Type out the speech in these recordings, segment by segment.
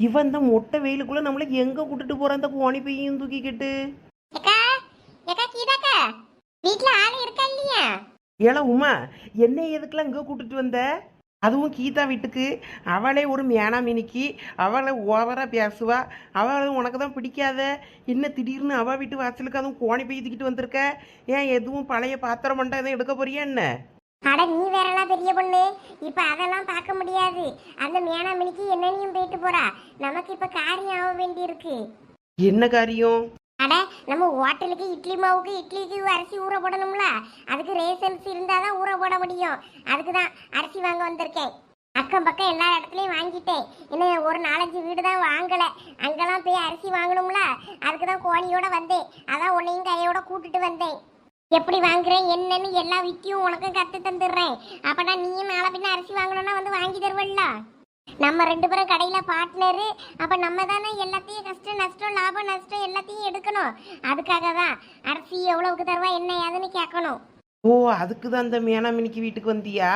இவன் இந்த மொட்டை வெயிலுக்குள்ள நம்மள எங்க கூட்டிட்டு போறான்? இந்த கோணி பையன் தூக்கிக்கிட்டு. வீட்ல ஆளு இருக்கா இல்லையா? ஏல உமா என்ன எதுக்குலாம் இங்க கூட்டிட்டு வந்த? அதுவும் கீதா வீட்டுக்கு. அவளே ஒரு மேனா மினிக்கி. அவளை ஓவரா பேசுவா. அவளை உனக்கு தான் பிடிக்காத? என்ன திடீர்னு அவ வீட்டு வாசலுக்கு அதுவும் கோணி பை தூக்கிட்டு வந்திருக்க? ஏன் எதுவும் பழைய பாத்திரம் மண்டை எதுவும் எடுக்க போறியா என்ன? அட நீ வேறலாம் பெரிய பொண்ணு. இப்ப அதெல்லாம் பார்க்க முடியாது. அந்த மேனாமணிக்கு என்னனையும் போயிட்டு போறா. நமக்கு இப்ப காரியம் ஆக வேண்டி இருக்கு என்ன காரியம்? அட நம்ம ஹோட்டலுக்கு இட்லி மாவுக்கு இட்லிக்கு அரிசி ஊற போடணும்ல. அதுக்கு ரேஷன்ஸ் இருந்தாதான் ஊற போட முடியும். அதுக்கு தான் அரிசி வாங்க வந்திருக்கேன். அக்கம் பக்கம் எல்லா இடத்துலயும் வாங்கிட்டேன். இன்னும் ஒரு நாலஞ்சு வீடு தான் வாங்கல. அங்கெல்லாம் போய் அரிசி வாங்கணும்ல. அதுக்கு தான் கோழியோட வந்தேன். அதான் உன்னையும் கையோட கூட்டிட்டு வந்தேன். எப்படி வாங்குறேன் என்னன்னு எல்லா வித்தியும் உனக்கும் கற்று தந்துடுறேன். அப்பனா நீயும் நாளை பின்ன அரிசி வாங்கணும்னா வந்து வாங்கி தருவல்ல? நம்ம ரெண்டு பேரும் கடையில் பார்ட்னரு அப்போ நம்ம தானே எல்லாத்தையும் கஷ்டம் நஷ்டம் லாபம் நஷ்டம் எல்லாத்தையும் எடுக்கணும். அதுக்காக தான் அரிசி எவ்வளவுக்கு தருவா என்ன ஏதுன்னு கேட்கணும். ஓ அதுக்கு தான் அந்த மேனா மினிக்கு வீட்டுக்கு வந்தியா?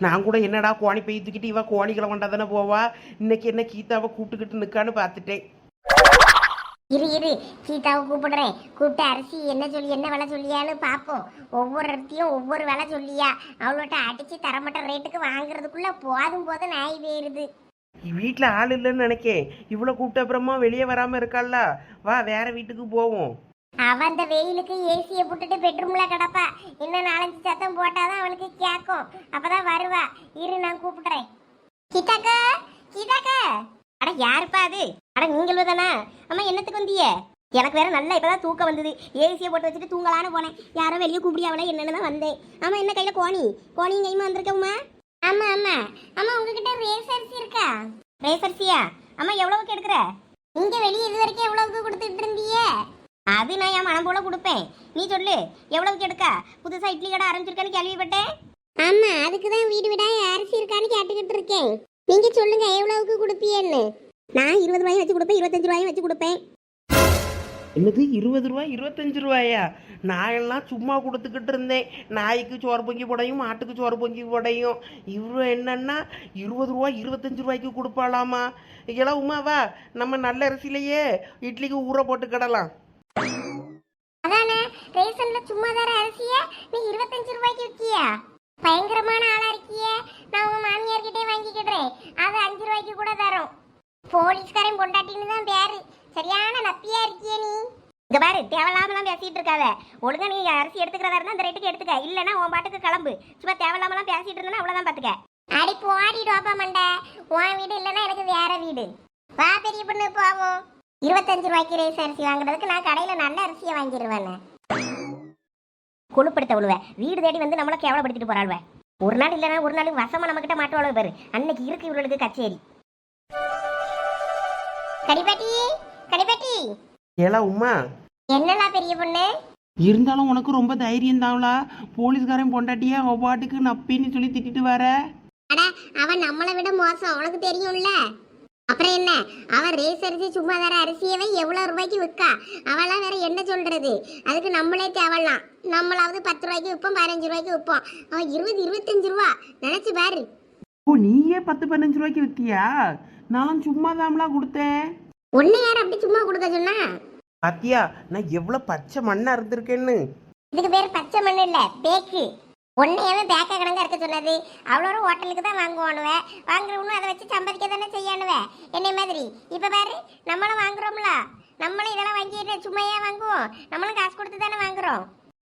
நான் கூட என்னடா கோணி போய் தூக்கிட்டு இவ கோணிகளை கொண்டா தானே போவா? இன்னைக்கு என்ன கீதாவை கூப்பிட்டுக்கிட்டு நிக்கான்னு பார்த்துட்டேன். இரு இரு. சீதாவை கூப்பிடுறேன். கூப்பிட்டு அரிசி என்ன சொல்லி என்ன விலை சொல்லியான்னு பார்ப்போம். ஒவ்வொரு இடத்தையும் ஒவ்வொரு விலை சொல்லியா? அவளோட்ட அடிச்சு தரமட்ட ரேட்டுக்கு வாங்குறதுக்குள்ள போதும் போதும் நாய் போயிருது வீட்டில் ஆள் இல்லைன்னு நினைக்கேன் இவ்வளோ கூப்பிட்ட அப்புறமா வெளியே வராமல் இருக்காள்ல. வா வேற வீட்டுக்கு போவோம். அவன் அந்த வெயிலுக்கு ஏசியை போட்டுட்டு பெட்ரூம்ல கிடப்பா. இன்னும் நாலஞ்சு சத்தம் போட்டாதான் அவனுக்கு கேட்கும் அப்பதான் வருவா. இரு நான் கூப்பிடுறேன். கீதாக்கா கீதாக்கா அட யாருப்பா அது? அட நீங்களும் தானே அம்மா என்னத்துக்கு வந்தீங்க எனக்கு வேற நல்லா இப்பதான் தூக்கம் வந்தது. ஏசியை போட்டு வச்சுட்டு தூங்கலான்னு போனேன். யாரோ வெளியே கூப்பிடியாவல என்னன்னு தான் வந்தேன். ஆமா என்ன கையில கோணி? கோணியும் கைமா வந்திருக்கவுமா ஆமா ஆமா ஆமா உங்ககிட்ட ரேஸ் அரிசி இருக்கா? ரேஸ் அரிசியா அம்மா எவ்வளவுக்கு எடுக்கிற? நீங்க வெளியே இது வரைக்கும் எவ்வளவுக்கு கொடுத்துட்டு இருந்தீங்க அது நான் என் மனம் போல கொடுப்பேன். நீ சொல்லு எவ்வளவுக்கு எடுக்கா? புதுசா இட்லி கடை ஆரம்பிச்சிருக்கான்னு கேள்விப்பட்டேன். ஆமா அதுக்கு தான் வீடு வீடா அரிசி இருக்கான்னு கேட்டுக்கிட்டு இருக்கேன். நீங்க சொல்லுங்க எவ்வளவுக்கு கொடுப்பீன்னு நான் இருபது ரூபாயும் வச்சு கொடுப்பேன் இருபத்தஞ்சு ரூபாயும் வச்சு கொடுப்பேன். என்னது இருபது ரூபா இருபத்தஞ்சு ரூபாயா? நாயெல்லாம் சும்மா கொடுத்துக்கிட்டு இருந்தேன். நாய்க்கு சோறு பொங்கி போடையும் மாட்டுக்கு சோறு பொங்கி போடையும். இவ்வளோ என்னன்னா இருபது ரூபா இருபத்தஞ்சு ரூபாய்க்கு கொடுப்பாளாமா? இள உமாவா நம்ம நல்ல அரிசியிலேயே இட்லிக்கு ஊற போட்டு கிடலாம். அதானே ரேஷன்ல சும்மா தர அரிசிய? நீ இருபத்தஞ்சு ரூபாய்க்கு விற்கியா பயங்கரமான ஆளா இருக்கியே நான் உங்க மாமியார் கிட்டே வாங்கிக்கிடுறேன் அது அஞ்சு ரூபாய்க்கு கூட தரும் போலீஸ்காரன் பொண்டாட்டின்னு தான் பேரு. சரியான நப்பியா இருக்கியே நீ. இங்க பாரு தேவையில்லாமலாம் பேசிட்டு இருக்காத. ஒழுங்கா நீ அரிசி எடுத்துக்கிறதா இருந்தா அந்த ரேட்டுக்கு எடுத்துக்க. இல்லைன்னா உன் பாட்டுக்கு கிளம்பு. சும்மா தேவையில்லாமலாம் பேசிட்டு இருந்தா அவ்வளவுதான் பாத்துக்க. அடி போடி டோப்பா மண்டை. உன் வீடு இல்லனா எனக்கு வேற வீடு. வா பெரிய பொண்ணு போவோம். இருபத்தஞ்சு ரூபாய்க்கு ரேஸ் அரிசி வாங்குறதுக்கு நான் கடையில நல்ல அரிசியை வாங்கிடுவேன் கொழுப்படுத்த விழுவ வீடு தேடி வந்து நம்மள கேவலப்படுத்திட்டு போறாள்வ. ஒரு நாள் இல்லைன்னா ஒரு நாள் வசமா நம்ம கிட்ட மாட்டுவாளோ பாரு. அன்னைக்கு இருக்கு இவர்களுக்கு கச்சேரி. கடிபாட்டி கடிபாட்டி ஏலா உமா. என்னலா பெரிய பொண்ணு? இருந்தாலும் உனக்கு ரொம்ப தைரியம் தான்லா போலீஸ்காரன் பொண்டாட்டியா அவ பாட்டுக்கு நப்பின்னு சொல்லி திட்டிட்டு வர. அட அவன் நம்மளை விட மோசம் உனக்கு தெரியும்ல. அப்புறம் என்ன? அவன் ரேஸ் அரிசி சும்மா தர அரிசியவே எவ்வளவு ரூபாய்க்கு விற்கா அவளாம் வேற என்ன சொல்றது? அதுக்கு நம்மளே தேவலாம். நம்மளாவது பத்து ரூபாய்க்கு விற்போம் பதினஞ்சு ரூபாய்க்கு விற்போம். அவன் இருபது இருபத்தஞ்சு ரூபா. நினைச்சு பாரு. ஓ நீயே பத்து பதினஞ்சு ரூபாய்க்கு வித்தியா? நான் சும்மா தாம்லாம் கொடுத்தேன். ஒன்னு யார் அப்படி சும்மா கொடுக்க சொன்னா? பாத்தியா நான் எவ்வளோ பச்சை மண்ணா இருந்திருக்கேன்னு. இதுக்கு பேர் பச்சை மண் இல்ல பேக்கு. ஒன்னையாவே பேக்க கணங்க இருக்க சொன்னது. அவ்வளோ ஹோட்டலுக்கு தான் வாங்குவானுவ. வாங்குறவனும் அதை வச்சு சம்பாதிக்க தானே செய்யானுவ. என்னை மாதிரி. இப்ப பாரு நம்மளும் வாங்குறோம்ல. நம்மளும் இதெல்லாம் வாங்கிட்டு சும்மையா வாங்குவோம். நம்மளும் காசு கொடுத்து தானே வாங்குறோம்.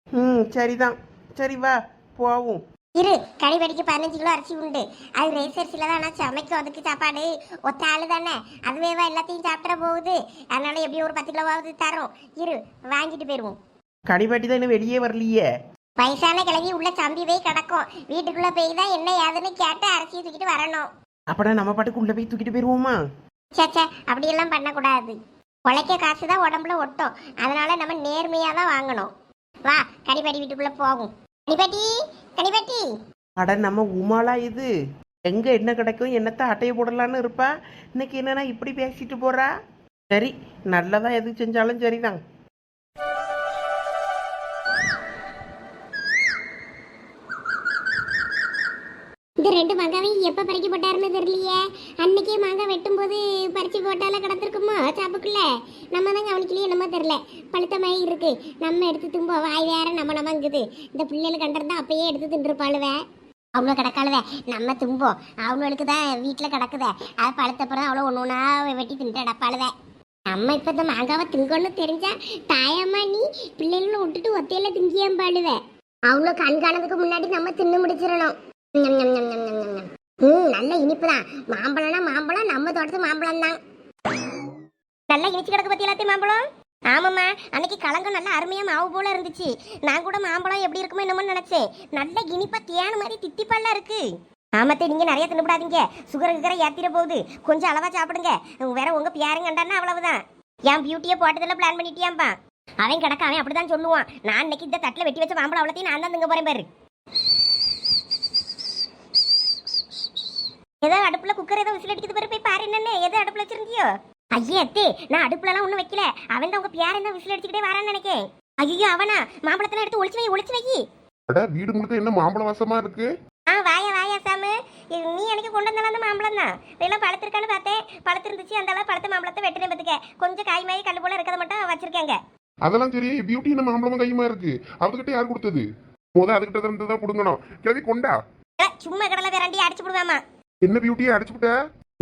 ம் சரிதான். சரி வா போவோம். இரு கறிவடிக்கு பதினஞ்சு கிலோ அரிசி உண்டு. அது ரேஸ் அரிசியில தான் ஆனால் சமைக்கும் அதுக்கு சாப்பாடு ஒத்த ஆளு தானே. அதுவேவா எல்லாத்தையும் சாப்பிட போகுது. அதனால எப்படியும் ஒரு பத்து கிலோவாவது தரோம். இரு வாங்கிட்டு போயிடுவோம் கடிபாட்டி தான் இன்னும் வெளியே வரலையே. வயசான கிழவி உள்ள சம்பி போய் கிடக்கும். வீட்டுக்குள்ள போய் தான் என்ன ஏதுன்னு கேட்டு அரிசியை தூக்கிட்டு வரணும். அப்படா நம்ம பாட்டுக்கு உள்ள போய் தூக்கிட்டு போயிருவோமா? சேச்சே அப்படியெல்லாம் பண்ணக்கூடாது. உழைக்க காசு தான் உடம்புல ஒட்டும். அதனால நம்ம நேர்மையாக தான் வாங்கணும். வா கனிப்பாட்டி வீட்டுக்குள்ள போகும். அட நம்ம உமாலா இது? எங்க என்ன கிடைக்கும் என்னத்த அட்டையை போடலான்னு இருப்பா? இன்னைக்கு என்னன்னா இப்படி பேசிட்டு போறா? சரி நல்லதா எது செஞ்சாலும் சரிதான். இந்த ரெண்டு மாங்காவையும் எப்போ பறிக்க போட்டாருன்னு தெரியலையே. அன்னைக்கே மாங்காய் வெட்டும் போது பறிச்சு போட்டால கிடந்திருக்குமா சாப்புக்குள்ள? நம்ம தான் கவனிக்கலையே என்னமோ தெரியல. பழுத்த மாதிரி இருக்கு. நம்ம எடுத்து தும்ப வாய் வேற நம்ம நம்மங்குது இந்த பிள்ளைகள் கண்டிருந்தா அப்பயே எடுத்து தின்றுப்பாளுவே அவ்வளோ கிடக்காளுவ. நம்ம தும்போம் அவளுக்கு தான் வீட்டில் கிடக்குதே. அது பழுத்தப்புறம் அவ்வளோ ஒன்று ஒன்றா வெட்டி தின்று அடப்பாளுவ நம்ம இப்போ இந்த மாங்காவை திங்கன்னு தெரிஞ்சா தாயம்மா நீ பிள்ளைகளை விட்டுட்டு ஒத்தையில திங்கியம்பாளுவ. அவ்வளோ கண்காணத்துக்கு முன்னாடி நம்ம தின்னு முடிச்சிடணும். ம் நல்ல இனிப்பு தான் மாம்பழம்னா மாம்பழம் நம்ம தோட்டத்து மாம்பழம் தான் நல்லா இனிச்சு கிடக்கு பத்தி எல்லாத்தையும் மாம்பழம்? ஆமாம்மா அன்னைக்கு கலங்கம் நல்லா அருமையாக மாவு போல இருந்துச்சு. நான் கூட மாம்பழம் எப்படி இருக்குமோ என்னமோ நினச்சேன். நல்ல இனிப்பா தேன மாதிரி தித்திப்பாலாம் இருக்கு. ஆமாத்தே நீங்க நிறைய தின்னுபடாதீங்க. சுகர் கிகரை ஏற்றிட போகுது. கொஞ்சம் அளவா சாப்பிடுங்க. வேற உங்க பியாருங்க கண்டானா அவ்வளவுதான். என் பியூட்டியை போட்டதெல்லாம் பிளான் பண்ணிட்டியாம்பா அவன் கிடக்க அவன் அப்படிதான் சொல்லுவான். நான் அன்னைக்கு இந்த தட்டில் வெட்டி வச்ச மாம்பழம் அவ்வளோத்தையும் நான் தான் திங்க போறேன் பாரு. ஏதோ அடுப்புல குக்கர் ஏதோ விசில் அடிக்குது பாரு போய் பாரு என்னன்னு. ஏதோ அடுப்புல வச்சிருந்தியோ? ஐயே அத்தே நான் அடுப்புலலாம் ஒன்றும் வைக்கல. அவன் தான் உங்க பியார் என்ன விசில் அடிச்சுக்கிட்டே வரான்னு நினைக்கேன். ஐயோ அவனா? மாம்பழத்தெல்லாம் எடுத்து ஒளிச்சு வை ஒளிச்சு வை அட வீடு முழுக்க என்ன மாம்பழ வாசமா இருக்கு? ஆ வாயா வாயா சாமு. இது நீ எனக்கு கொண்டு வந்தாலும் அந்த மாம்பழம் தான் எல்லாம் பழத்திருக்கான்னு பார்த்தேன். பழத்திருந்துச்சு அந்த அளவு பழுத்த மாம்பழத்தை வெட்டினே பார்த்துக்க கொஞ்சம் காய் மாய் கல் போல இருக்கிறத மட்டும் வச்சிருக்காங்க. அதெல்லாம் சரி பியூட்டி என்ன மாம்பழமும் கையுமா இருக்கு? அவர்கிட்ட யார் கொடுத்தது? முத அதுகிட்ட இருந்து தான் புடுங்கணும். கிளவி கொண்டா? சும்மா கடலை வேறாண்டி அடிச்சு விடுவாமா என்ன பியூட்டியை அடிச்சுட்ட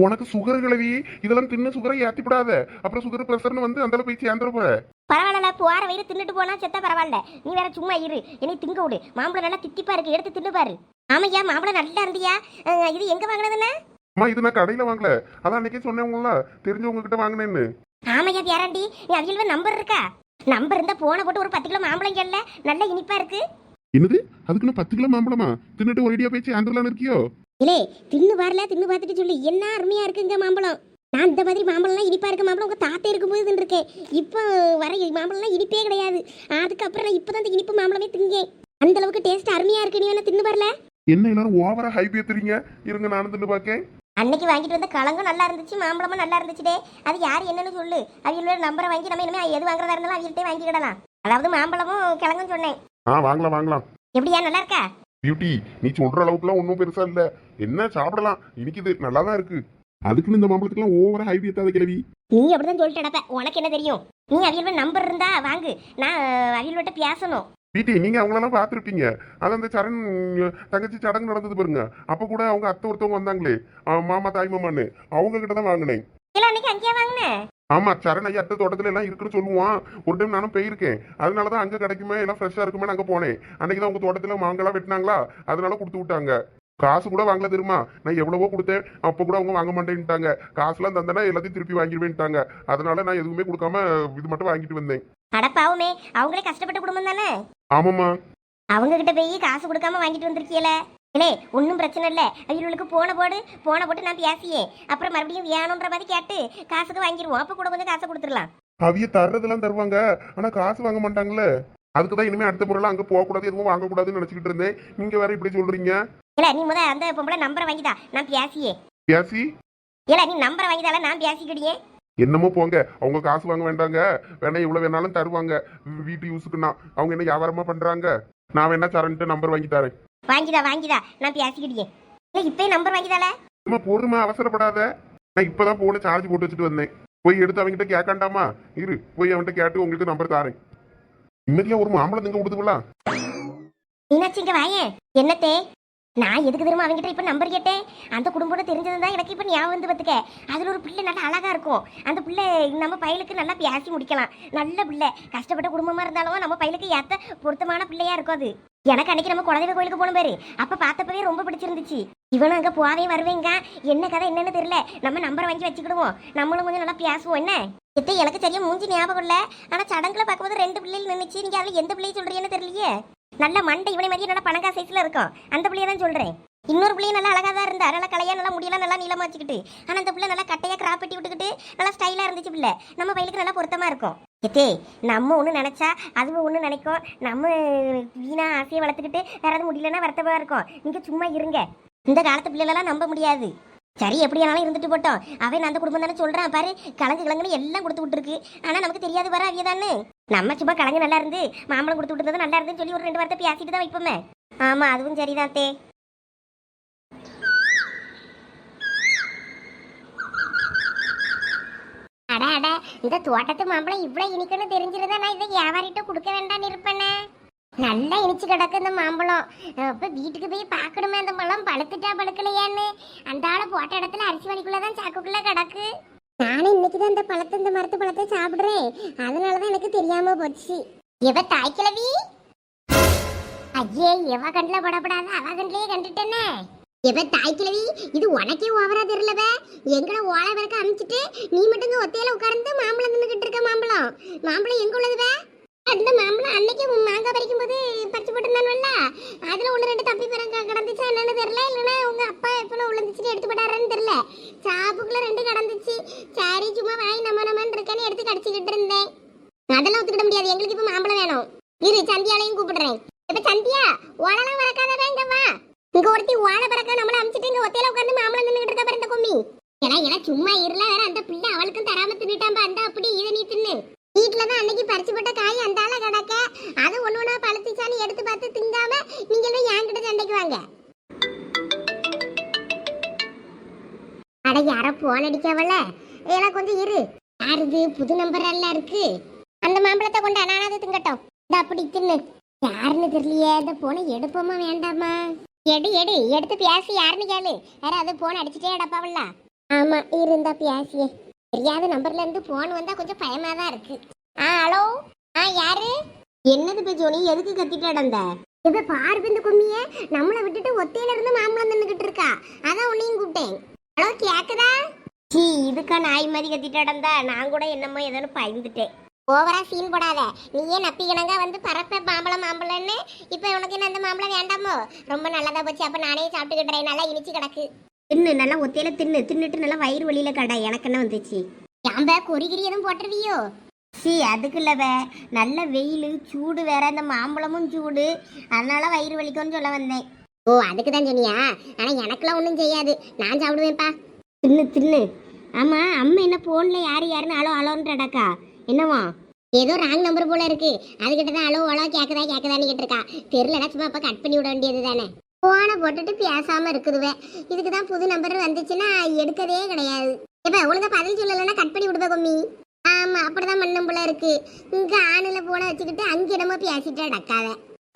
உனக்கு சுகர் கிளவி இதெல்லாம் தின்னு சுகரை ஏத்தி விடாத அப்புறம் சுகர் பிரஷர்னு வந்து அந்த போய் சேர்ந்துட போற பரவாயில்ல போற வயிறு தின்னுட்டு போனா செத்தா பரவாயில்ல. நீ வேற சும்மா இரு. என்னை திங்க விடு. மாம்பழம் நல்லா தித்திப்பா இருக்கு. எடுத்து தின்னு பாரு. ஆமையா மாம்பழம் நல்லா இருந்தியா? இது எங்க வாங்கினதுன்னு? அம்மா இது நான் கடையில வாங்கல. அதான் அன்னைக்கே சொன்னேங்களா தெரிஞ்சவங்க கிட்ட வாங்கினேன்னு. ஆமையா பேராண்டி நீ அவியல்வ நம்பர் இருக்கா? நம்பர் இருந்தா போன போட்டு ஒரு பத்து கிலோ மாம்பழம் கேள்ல நல்ல இனிப்பா இருக்கு. என்னது? அதுக்குன்னு பத்து கிலோ மாம்பழமா? தின்னுட்டு ஒரேடியா போய் சேர்ந்துடலான்னு இருக்கியோ? இல்லே தின்னு வரல தின்னு பார்த்துட்டு சொல்லு. என்ன அருமையா இருக்குங்க மாம்பழம். நான் இந்த மாதிரி மாம்பழம்லாம் இனிப்பா இருக்க மாம்பழம் உங்க தாத்தா இருக்கும்போது தின்னுருக்கேன் இப்போ வர மாம்பழம்லாம் இனிப்பே கிடையாது. அதுக்கப்புறம் நான் இப்பதான் இந்த இனிப்பு மாம்பழமே திங்கேன். அந்த அளவுக்கு டேஸ்ட் அருமையா இருக்கு. நீ வேணா தின்னு வரல என்ன எல்லாரும் ஓவரா ஹைப் ஏத்துறீங்க? இருங்க நானும் தின்னு பார்க்கேன். அன்னைக்கு வாங்கிட்டு வந்த கலங்கும் நல்லா இருந்துச்சு மாம்பழமும் நல்லா இருந்துச்சுடே. அது யார் என்னன்னு சொல்லு. அவங்களோட நம்பரை வாங்கி நம்ம இனிமே எது வாங்குறதா இருந்தாலும் அவங்கள்ட்டே வாங்கிக்கிடலாம். அதாவது மாம்பழமும் கிழங்கும் சொன்னேன். ஆ வாங்கலாம் வாங்கலாம். எப்படியா நல்லா இருக்கா? பியூட்டி நீ சொல்ற அளவுக்குலாம் ஒன்றும் பெருசா இல்ல. என்ன சாப்பிடலாம். இனிக்குது. நல்லா தான் இருக்கு. அதுக்குன்னு இந்த மாம்பழத்துக்குலாம் ஓவரா ஹைப் ஏத்தாத கிளவி நீ அப்படிதான் சொல்லிட்டு நடப்ப. உனக்கு என்ன தெரியும்? நீ அவியல்வ நம்பர் இருந்தா வாங்கு. நான் அவியல்வட்ட பேசணும். பிடி நீங்க அவங்களெல்லாம் பார்த்துருப்பீங்க. அது அந்த சரண் தங்கச்சி சடங்கு நடந்தது பாருங்க. அப்ப கூட அவங்க அத்தை ஒருத்தவங்க வந்தாங்களே. மாமா தாய் மாமான்னு. அவங்க கிட்ட தான் வாங்கினேன். இல்ல அன்னைக்கு அங்கேயே வாங்கினேன் ஆமா சரண் ஐயா அத்தை தோட்டத்துல எல்லாம் இருக்குன்னு சொல்லுவான். ஒரு டைம் நானும் போயிருக்கேன். அதனாலதான் அங்க கிடைக்குமே எல்லாம் ஃப்ரெஷ்ஷா இருக்குமே அங்க போனேன். அன்னைக்கு தான் உங்க தோட்டத்துல மாங்கெல்லாம் வெட்டினாங்களா? அதனால கொடுத்து விட்டாங்க. காசு கூட வாங்கல தெரியுமா? நான் எவ்வளவோ கொடுத்தேன். அப்ப கூட அவங்க வாங்க மாட்டேன்ட்டாங்க. காசுலாம் தந்தேன்னா எல்லாத்தையும் திருப்பி வாங்கிடுவேன்ட்டாங்க. அதனால நான் எதுவுமே கொடுக்காம இது மட்டும் வாங்கிட்டு வந்தேன். அடப்பாவுமே அவங்களே கஷ்டப்பட்ட குடும்பம் தானே? ஆமாம்மா. அவங்க கிட்ட போய் காசு கொடுக்காம வாங்கிட்டு வந்திருக்கீல இல்லே ஒன்றும் பிரச்சனை இல்லை. அவங்களுக்கு போன போடு போன போட்டு நான் பேசியே. அப்புறம் மறுபடியும் வேணுன்ற மாதிரி கேட்டு காசுக்கு வாங்கிடுவோம் அப்போ கூட கொஞ்சம் காசை கொடுத்துடலாம். அவிய தர்றதெல்லாம் தருவாங்க. ஆனா காசு வாங்க மாட்டாங்கல்ல. அதுக்கு தான் இனிமே அடுத்த பொருள் அங்க போக கூடாது எதுவும் வாங்க கூடாதுன்னு நினைச்சுக்கிட்டு இருந்தேன். நீங்க வேற இப்படி சொல்றீங்க? இல்ல நீ முத அந்த பொம்பளை நம்பரை வாங்கிதா. நான் பேசியே. பேசி? இல்ல நீ நம்பரை வாங்கிதால நான் பேசிக்கிடியே. என்னமோ போங்க. அவங்க காசு வாங்க வேண்டாங்க. வேணா இவ்வளவு வேணாலும் தருவாங்க. வீட்டு யூஸுக்குன்னா அவங்க என்ன வியாபாரமா பண்றாங்க? நான் வேணா சரண்ட்டு நம்பர் வாங்கி தரேன். வாங்கிதா வாங்கிதா. நான் பேசிக்கிடியே இல்ல இப்பயே நம்பர் வாங்கிதால அம்மா பொறுமை அவசரப்படாத. நான் இப்பதான் போன சார்ஜ் போட்டு வச்சுட்டு வந்தேன். போய் எடுத்து அவங்ககிட்ட கேட்காண்டாமா? இரு போய் அவன்கிட்ட கேட்டு உங்களுக்கு நம்பர் தாரேன். நிம்மதியா ஒரு மாம்பழம் திங்க கொடுத்துக்கலாம். மீனாட்சி இங்க வாயேன். என்னத்தே? நான் எதுக்கு தெரியுமா அவங்ககிட்ட இப்போ நம்பர் கேட்டேன்? அந்த குடும்பத்தோட தெரிஞ்சதுதான் எனக்கு இப்போ ஞாபகம் வந்து பார்த்துக்க அதில் ஒரு பிள்ளை நல்லா அழகாக இருக்கும். அந்த பிள்ளை நம்ம பையலுக்கு நல்லா பேசி முடிக்கலாம். நல்ல பிள்ளை. கஷ்டப்பட்ட குடும்பமாக இருந்தாலும் நம்ம பையலுக்கு ஏற்ற பொருத்தமான பிள்ளையாக இருக்கும் அது. எனக்கு அன்னைக்கு நம்ம குலதெய்வ கோயிலுக்கு போன பாரு. அப்போ பார்த்தப்பவே ரொம்ப பிடிச்சிருந்துச்சு. இவனும் அங்கே போவே வருவேங்க. என்ன கதை என்னன்னு தெரியல. நம்ம நம்பர் வாங்கி வச்சுக்கிடுவோம். நம்மளும் கொஞ்சம் நல்லா பேசுவோம். என்ன? எத்தே எனக்கு சரியா மூஞ்சி ஞாபகம் இல்ல. ஆனா சடங்குல பார்க்கும்போது ரெண்டு பிள்ளைகள் நின்னுச்சு. நீங்க அதுல எந்த பிள்ளையை சொல்றீங்கன்னு தெரியலையே. நல்ல மண்டை இவனை மாதிரி நல்லா பணக்கா சைஸ்ல இருக்கும். அந்த பிள்ளைய தான் சொல்றேன். இன்னொரு பிள்ளைய நல்லா அழகா தான் இருந்தா. நல்லா கலையா நல்லா முடியெல்லாம் நல்லா நீளமா வச்சுக்கிட்டு. ஆனா அந்த பிள்ளை நல்லா கட்டையா கிராப் பட்டி விட்டுக்கிட்டு நல்லா ஸ்டைலா இருந்துச்சு பிள்ளை. நம்ம பையனுக்கு நல்லா பொருத்தமா இருக்கும். எத்தே நம்ம ஒன்று நினைச்சா அதுவும் ஒன்று நினைக்கும். நம்ம வீணா ஆசையை வளர்த்துக்கிட்டு வேற எதுவும் முடியலன்னா வருத்தமா இருக்கும். நீங்க சும்மா இருங்க. இந்த காலத்து பிள்ளைகளெல்லாம் நம்ப முடியாது. சரி எப்படியானாலும் இருந்துட்டு போட்டோம். அவன் அந்த குடும்பம் தானே சொல்கிறான் பாரு கலங்கு கலங்குன்னு எல்லாம் கொடுத்து விட்டுருக்கு. ஆனா நமக்கு தெரியாது வர அவியதான்னு. நம்ம சும்மா கலங்கு நல்லா இருந்து மாம்பழம் கொடுத்து விட்டுருந்தது நல்லா இருந்துன்னு சொல்லி ஒரு ரெண்டு வார்த்தை பேசிட்டு தான் வைப்போமே. ஆமாம் அதுவும் சரிதான் தே. அட அட இந்த தோட்டத்து மாம்பழம் இவ்வளோ இனிக்குன்னு தெரிஞ்சிருந்தா நான் இதை வியாபாரிட்ட கொடுக்க வேண்டாம்னு இருப்பேனே. நல்லா இனிச்சு கிடக்கு இந்த மாம்பழம். அப்ப வீட்டுக்கு போய் பார்க்கணுமே அந்த பழம் பழுத்துட்டா பழுக்கலையான்னு. அந்த ஆளை போட்ட இடத்துல அரிசி வலிக்குள்ளதான் சாக்குக்குள்ள கிடக்கு. நானும் இன்னைக்கு தான் இந்த பழத்தை இந்த மரத்து பழத்தை சாப்பிடுறேன். அதனாலதான் எனக்கு தெரியாம போச்சு. எவ தாய் கிழவி? ஐயே எவ கண்ணுல படப்படாத அவ கண்ணிலேயே கண்டுட்டேனே. எவ தாய் கிழவி இது உனக்கே ஓவரா தெரியலவ எங்களை ஓலை விளக்க அமிச்சிட்டு நீ மட்டும் ஒத்தையில உட்கார்ந்து மாம்பழம் தின்னுகிட்டு இருக்க மாம்பழம். மாம்பழம் எங்க உள்ளதுவே அந்த மாம்பழம் அன்னைக்கு உன் மாங்காய் பறிக்கும் போது பறிச்சு போட்டுருந்தானுவல்ல? அதுல ஒண்ணு ரெண்டு தப்பி பிறங்க கிடந்துச்சு என்னன்னு தெரியல இல்லைன்னா உங்க அப்பா எப்போ விழுந்துச்சுன்னு எடுத்து போட்டாருன்னு தெரியல. சாப்புக்குள்ள ரெண்டு கிடந்துச்சு. சரி சும்மா வாய் நம்ம நம்மன்னு இருக்கேன்னு எடுத்து கடிச்சுக்கிட்டு இருந்தேன். அதெல்லாம் ஒத்துக்கிட முடியாது எங்களுக்கு இப்ப மாம்பழம் வேணும். இரு சந்தியாலையும் கூப்பிடுறேன். இப்ப சந்தியா ஓலெல்லாம் வரக்காதவ இங்க வா. இங்க ஒருத்தி ஓலை பறக்க நம்மள அமிச்சிட்டு இங்க ஒத்தையில உட்காந்து மாம்பழம் தின்னுகிட்டு இருக்க பாரு இந்த கும்மி ஏன்னா ஏன்னா சும்மா இருல வேற அந்த பிள்ளை அவளுக்கும் தராம தின்னுட்டாம்பா அந்த அப்படி இதை நீ தின்னு. வீட்டுல தான் அன்னைக்கு பறிச்சு போட்ட காய் அந்த ஆள கிடக்க. அது ஒண்ணு ஒண்ணா பழுத்துச்சான்னு எடுத்து பார்த்து திங்காம நீங்க என்கிட்ட சண்டைக்கு வாங்க. அட யாரோ போன் அடிக்காவல? இதெல்லாம் கொஞ்சம் இரு. யாருது புது நம்பர் எல்லாம் இருக்கு. அந்த மாம்பழத்தை கொண்டு நானாவது திங்கட்டும். இந்த அப்படி தின்னு. யாருன்னு தெரியலையே இந்த போனை எடுப்போமா வேண்டாமா? எடு எடு. எடுத்து பேசி யாருன்னு கேளு. வேற அது போன் அடிச்சுட்டே அடப்பாவல்ல ஆமா இருந்தா பேசியே தெரியாத நம்பர்ல இருந்து போன் வந்தா கொஞ்சம் பயமா தான் இருக்கு. ஆ ஹலோ ஆ யாரு? என்னது பேச்சு ஜோனி? எதுக்கு கத்திட்டு நடந்த? இப்ப பாரு இந்த கும்மிய. நம்மள விட்டுட்டு ஒத்தையில இருந்து மாம்பழம் நின்னுகிட்டு இருக்கா. அதான் உன்னையும் கூப்பிட்டேன். ஹலோ கேக்குதா? சீ இதுக்கா நாய் மாதிரி கத்திட்டு நடந்தா. நான் கூட என்னமோ ஏதோன்னு பயந்துட்டேன். ஓவரா சீன் போடாத. நீயே நப்பி கிணங்க வந்து பரப்ப மாம்பழம் மாம்பழம்னு. இப்போ உனக்கு என்ன அந்த மாம்பழம் வேண்டாமோ? ரொம்ப நல்லதா போச்சு. அப்ப நானே சாப்பிட்டுக்கிட்டேன் நல்லா இனிச்சு கிடக்கு. தின்னு நல்லா ஒத்தையில தின்னு தின்னுட்டு நல்லா வயிறு வலியில கடை. எனக்கு என்ன வந்துச்சு? ஏன்ப கொறிகிரி எதுவும் போட்டுருவியோ? சி அதுக்கு இல்லவ நல்ல வெயில் சூடு வேற இந்த மாம்பழமும் சூடு. அதனால வயிறு வலிக்கும்னு சொல்ல வந்தேன். ஓ அதுக்கு தான் சொன்னியா? ஆனா எனக்கெல்லாம் ஒன்றும் செய்யாது. நான் சாப்பிடுவேன்ப்பா. தின்னு தின்னு. ஆமா அம்மா என்ன போன்ல யாரு யாருன்னு அலோ அலோன்றடாக்கா என்னவா? ஏதோ ராங் நம்பர் போல இருக்கு. அதுகிட்ட தான் அலோ அலோ கேக்குதா கேக்குதான்னு கேட்டிருக்கா. தெரியலடா சும்மா அப்ப கட் பண்ணி விட வேண்டியது தானே போனை போட்டுட்டு பேசாம இருக்குதுவே. இதுக்கு தான் புது நம்பர் வந்துச்சுன்னா எடுக்கதே கிடையாது. இப்ப ஒழுங்கா பதில் சொல்லலைன்னா கட் பண்ணி விடுவ கொம்மி. ஆமா அப்படிதான் மண்ணும் போல இருக்கு. இங்க ஆணுல போன வச்சுக்கிட்டு அங்க இடமா பேசிட்டு அடக்காத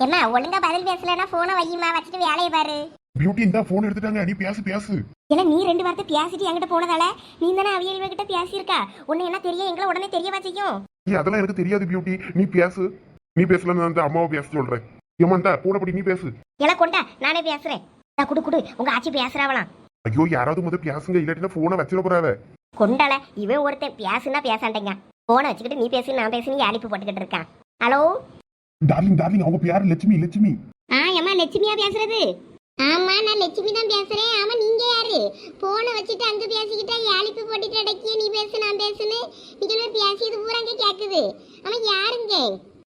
ஏமா ஒழுங்கா பதில் பேசலன்னா போனை வையுமா வச்சுட்டு வேலையை பாரு. பியூட்டி இந்த போன் எடுத்துட்டாங்க நீ பேசு பேசு. ஏன்னா நீ ரெண்டு வார்த்தை பேசிட்டு என்கிட்ட போனதால நீ தானே அவியல்வ கிட்ட பேசியிருக்கா? உன்னை என்ன தெரிய எங்களை உடனே தெரியவா செய்யும். ஏய், அதெல்லாம் எனக்கு தெரியாது பியூட்டி நீ பேசு. நீ பேசல நான் அந்த அம்மாவை பேச சொல்றேன். ஏமாண்டா போனபடி நீ பேசு. எல்லாம் கொண்டா நானே பேசுறேன். நான் குடு குடு. உங்க ஆச்சி பேசுறாவலாம் ஐயோ யாராவது முதல் பேசுங்க இல்லாட்டினா போனை வச்சிட போறாவ. கொண்டால இவன் ஒருத்தன் பேசுனா பேசாண்டேங்க போனை வச்சுக்கிட்டு நீ பேசு நான் பேசு நீ அழிப்பு போட்டுக்கிட்டு இருக்கான் ஹலோ? டார்லிங் டார்லிங் அவங்க பேரு லட்சுமி லட்சுமி. ஆ ஏமா லட்சுமியா பேசுறது? ஆமா நான் லட்சுமி தான் பேசுறேன். ஆமா நீங்க யாரு? போனை வச்சுட்டு அங்க பேசிக்கிட்டா யாழிப்பு போட்டுட்டு அடக்கிய? நீ பேசு நான் பேசுன்னு நீங்க பேசியது பூரா அங்க கேக்குது. ஆமா யாருங்க?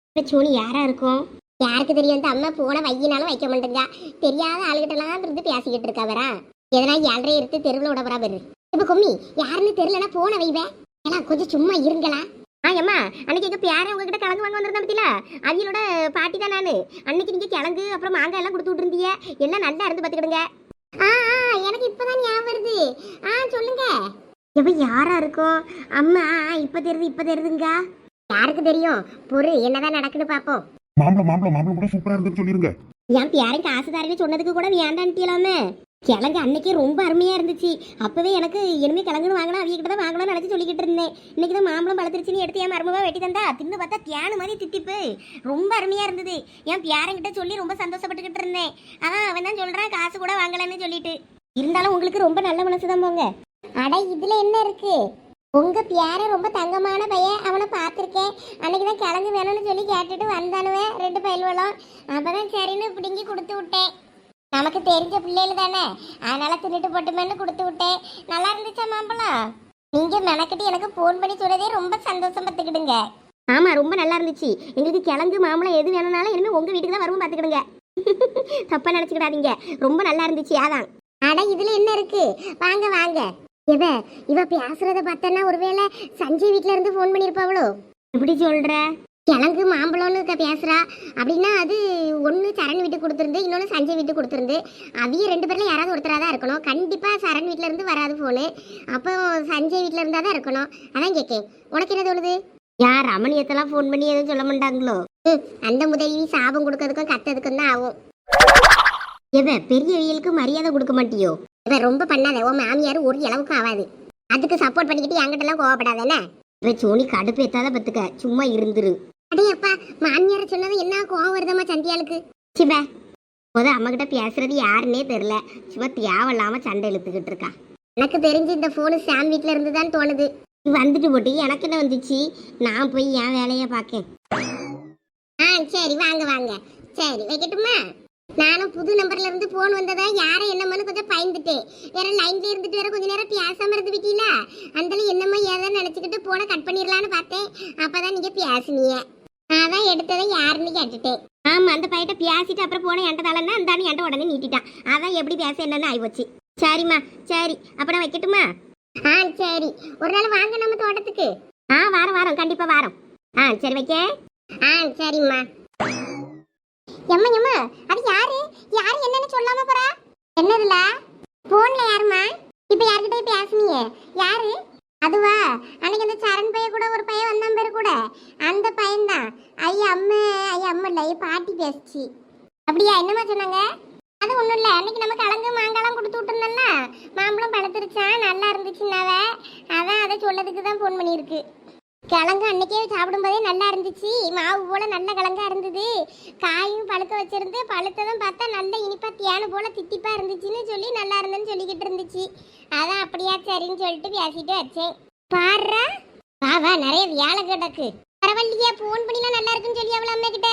இப்ப சோனி யாரா இருக்கும்? யாருக்கு தெரியும்? அம்மா போன வையினாலும் வைக்க மாட்டேங்க தெரியாத ஆளுகிட்டலாம் இருந்து பேசிக்கிட்டு இருக்கா வரா எதனா ஏழரை எடுத்து தெருவில் விட வரா பாரு. இப்ப கும்மி யாருன்னு தெரியலனா போன வைவே ஏன்னா கொஞ்சம் சும்மா இருங்களா ஆ ஏம்மா அன்னைக்கு எங்க பேரன் உங்ககிட்ட கிழங்கு வாங்க வந்திருந்தா பத்தியில அவியலோட பாட்டி தான் நானு. அன்னைக்கு நீங்க கிழங்கு அப்புறம் மாங்காய் எல்லாம் கொடுத்து விட்டுருந்தீங்க. எல்லாம் நல்லா இருந்து பாத்துக்கிடுங்க. ஆ ஆ எனக்கு இப்பதான் ஞாபகம் வருது. ஆ சொல்லுங்க. எப்ப யாரா இருக்கும் அம்மா இப்ப தெரியுது இப்ப தெரியுதுங்க. யாருக்கு தெரியும்? பொறு என்னதான் நடக்குன்னு பாப்போம். மாம்பழம் மாம்பழம் மாம்பழம் கூட சூப்பரா இருந்துன்னு சொல்லிருங்க. என் பேரன் காசுதாரின்னு சொன்னதுக்கு கூட வேண்டான்ட்டியலாமே கிழங்கு அன்னைக்கே ரொம்ப அருமையா இருந்துச்சு. அப்பவே எனக்கு இனிமே கிழங்குன்னு வாங்கினா அவங்க கிட்ட தான் வாங்கணும்னு நினைச்சு சொல்லிக்கிட்டு இருந்தேன். இன்னைக்கு தான் மாம்பழம் பழத்திருச்சுன்னு எடுத்து என் மருமவா வெட்டி தந்தா தின்னு பார்த்தா தியானு மாதிரி தித்திப்பு. ரொம்ப அருமையா இருந்தது. என் பேரங்கிட்ட சொல்லி ரொம்ப சந்தோஷப்பட்டுக்கிட்டு இருந்தேன். அதான் அவன் தான் சொல்றான் காசு கூட வாங்கலன்னு சொல்லிட்டு. இருந்தாலும் உங்களுக்கு ரொம்ப நல்ல மனசு தான் போங்க. அட இதுல என்ன இருக்கு? உங்க பேர ரொம்ப தங்கமான பையன். அவனை பார்த்துருக்கேன். அன்னைக்கு தான் கிழங்கு வேணும்னு சொல்லி கேட்டுட்டு வந்தானுவேன் ரெண்டு பயல்வளம். அப்பதான் சரின்னு பிடுங்கி கொடுத்து விட்டேன். நமக்கு தெரிஞ்ச பிள்ளைகள் தானே. அதனால தின்னுட்டு போட்டுமேன்னு கொடுத்து விட்டேன். நல்லா இருந்துச்சா மாம்பழம்? நீங்க மெனக்கிட்டு எனக்கு ஃபோன் பண்ணி சொன்னதே ரொம்ப சந்தோஷம் பார்த்துக்கிடுங்க. ஆமா ரொம்ப நல்லா இருந்துச்சு. எங்களுக்கு கிழங்கு மாம்பழம் எது வேணும்னாலும் இனிமே உங்க வீட்டுக்கு தான் வருவோம் பார்த்துக்கிடுங்க. தப்பா நினைச்சுக்கிடாதீங்க. ரொம்ப நல்லா இருந்துச்சு. அதான். அட இதுல என்ன இருக்கு? வாங்க வாங்க. இவ இவ பேசுறத பார்த்தனா ஒருவேளை சஞ்சய் வீட்ல இருந்து ஃபோன் பண்ணிருப்பாவளோ? எப்படி சொல்ற? கிழங்கு மாம்பழம்னு பேசுறா. அப்படின்னா அது ஒன்று சரண் வீட்டுக்கு கொடுத்துருந்து இன்னொன்று சஞ்சய் வீட்டுக்கு கொடுத்துருந்து. அவிய ரெண்டு பேர்ல யாராவது ஒருத்தராக தான் இருக்கணும். கண்டிப்பாக சரண் வீட்ல இருந்து வராது ஃபோனு அப்போ சஞ்சய் வீட்டில் இருந்தால் தான் இருக்கணும். அதான் கேட்கேன் உனக்கு என்ன தோணுது? யார் ரமணியத்தெல்லாம் ஃபோன் பண்ணி எதுவும் சொல்ல மாட்டாங்களோ? அந்த முதலி சாபம் கொடுக்கறதுக்கும் கத்ததுக்கும் தான் ஆகும். எவ பெரியவியலுக்கு மரியாதை கொடுக்க மாட்டியோ? இவன் ரொம்ப பண்ணாத உன் மாமியார் ஒரு அளவுக்கு ஆகாது அதுக்கு சப்போர்ட் பண்ணிக்கிட்டு என்கிட்டலாம் கோவப்படாதானே இவன் சோனி கடுப்பு எத்தாத பத்துக்க சும்மா இருந்துரு. அடே அப்பா சொன்னது என்ன கோவம் வருதம்மா சந்தியாளுக்கு? சிபா முத அம்மா கிட்ட பேசுறது யாருன்னே தெரியல. சிவா தேவையில்லாம சண்டை இழுத்துக்கிட்டு இருக்கா. எனக்கு தெரிஞ்சு இந்த போனு சாம் வீட்ல இருந்து தான் தோணுது. நீ வந்துட்டு போட்டு எனக்கு என்ன வந்துச்சு? நான் போய் என் வேலையை பார்க்கேன். ஆ சரி வாங்க வாங்க. சரி வைக்கட்டுமா? நானும் புது நம்பர்ல இருந்து போன் வந்ததா யார என்னமோன்னு கொஞ்சம் பயந்துட்டேன். வேற லைன்ல இருந்துட்டு வேற கொஞ்ச நேரம் பேசாம இருந்து விட்டீல அந்தல என்னமோ ஏதோ நினைச்சுக்கிட்டு போனை கட் பண்ணிடலான்னு பார்த்தேன். அப்பதான் நீங்க பேசுனீங்க. அதான் எடுத்ததை யாருன்னு கேட்டுட்டேன். ஆமா அந்த பையிட்ட பேசிட்டு அப்புறம் போன என்கிட்ட தலன்னா அந்த என்ட உடனே நீட்டிட்டான். அதான் எப்படி பேச என்னன்னு ஆயிப்போச்சு. சரிம்மா சரி. அப்ப நான் வைக்கட்டுமா? ஆ சரி. ஒரு நாள் வாங்க நம்ம தோட்டத்துக்கு. ஆ வாரம் வாரம். கண்டிப்பா வாரம். ஆ சரி வைக்க ஆ சரிம்மா. எம்மா எம்மா. அது யாரு? யாரு என்னன்னு சொல்லாம போறா? என்னதுல? போன்ல யாருமா இப்ப யார்கிட்ட பேசுனீங்க யாரு? அதுவா. அன்னைக்கு அந்த சரண் பைய கூட ஒரு பையன் வந்தான் பேரு கூட. அந்த பையன்தான். ஐயா அம்மா ஐயா அம்மா இல்ல. பாட்டி பேசுச்சு. அப்படியா? என்னமா சொன்னாங்க? அது ஒண்ணும் இல்ல. அன்னைக்கு நம்ம கலங்கு மாங்காலாம் கொடுத்து விட்டுருந்தோம்ல. மாம்பழம் பழுத்துருச்சான் நல்லா இருந்துச்சுன்னாவ. அதான் அதை சொல்லதுக்கு தான் ஃபோன் பண்ணியிருக்கு. கிழங்கு அன்னைக்கே சாப்பிடும்போதே நல்லா இருந்துச்சு. மாவு போல நல்ல கிழங்கா இருந்தது. காயும் பழுக்க வச்சிருந்து பழுத்ததும் பார்த்தா நல்ல இனிப்பா தியானு போல தித்திப்பா இருந்துச்சுன்னு சொல்லி நல்லா இருந்தேன்னு சொல்லிக்கிட்டு இருந்துச்சு. அதான் அப்படியா சரின்னு சொல்லிட்டு பேசிட்டு வச்சேன். பாடுறா வா வா நிறைய வேலை கிடக்கு. பரவாயில்லையா ஃபோன் பண்ணிலாம் நல்லா இருக்குன்னு சொல்லி அவ்வளோ அம்மா கிட்ட?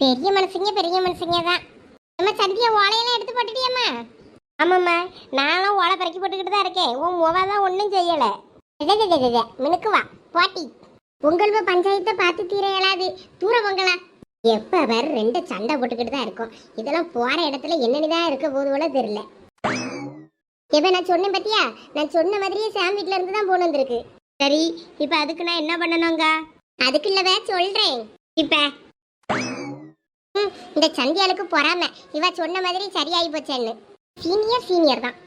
பெரிய மனுஷங்க பெரிய மனுஷங்க தான். நம்ம சந்தியா ஓலையெல்லாம் எடுத்து போட்டுட்டியம்மா? ஆமாம்மா நானும் ஓலை பறக்கி போட்டுக்கிட்டு தான் இருக்கேன். உன் முவா தான் ஒன்றும் செய்யலை. மினுக்குவா பாட்டி. உங்கள் பஞ்சாயத்தை பார்த்து தீர இயலாது. தூர பொங்கலா எப்ப வேற ரெண்டு சண்டை போட்டுக்கிட்டு தான் இருக்கும். இதெல்லாம் போற இடத்துல என்னன்னுதான் இருக்க போதுவோல தெரியல. இப்ப நான் சொன்னேன் பத்தியா? நான் சொன்ன மாதிரியே சாம் வீட்ல இருந்து தான் போன வந்திருக்கு. சரி இப்ப அதுக்கு நான் என்ன பண்ணணுங்க அதுக்கு இல்லவே சொல்றேன். இப்ப. இந்த சந்தியாளுக்கு பொறாம. இவ சொன்ன மாதிரி சரியாயி போச்சேன்னு. சீனியர் சீனியர் தான்.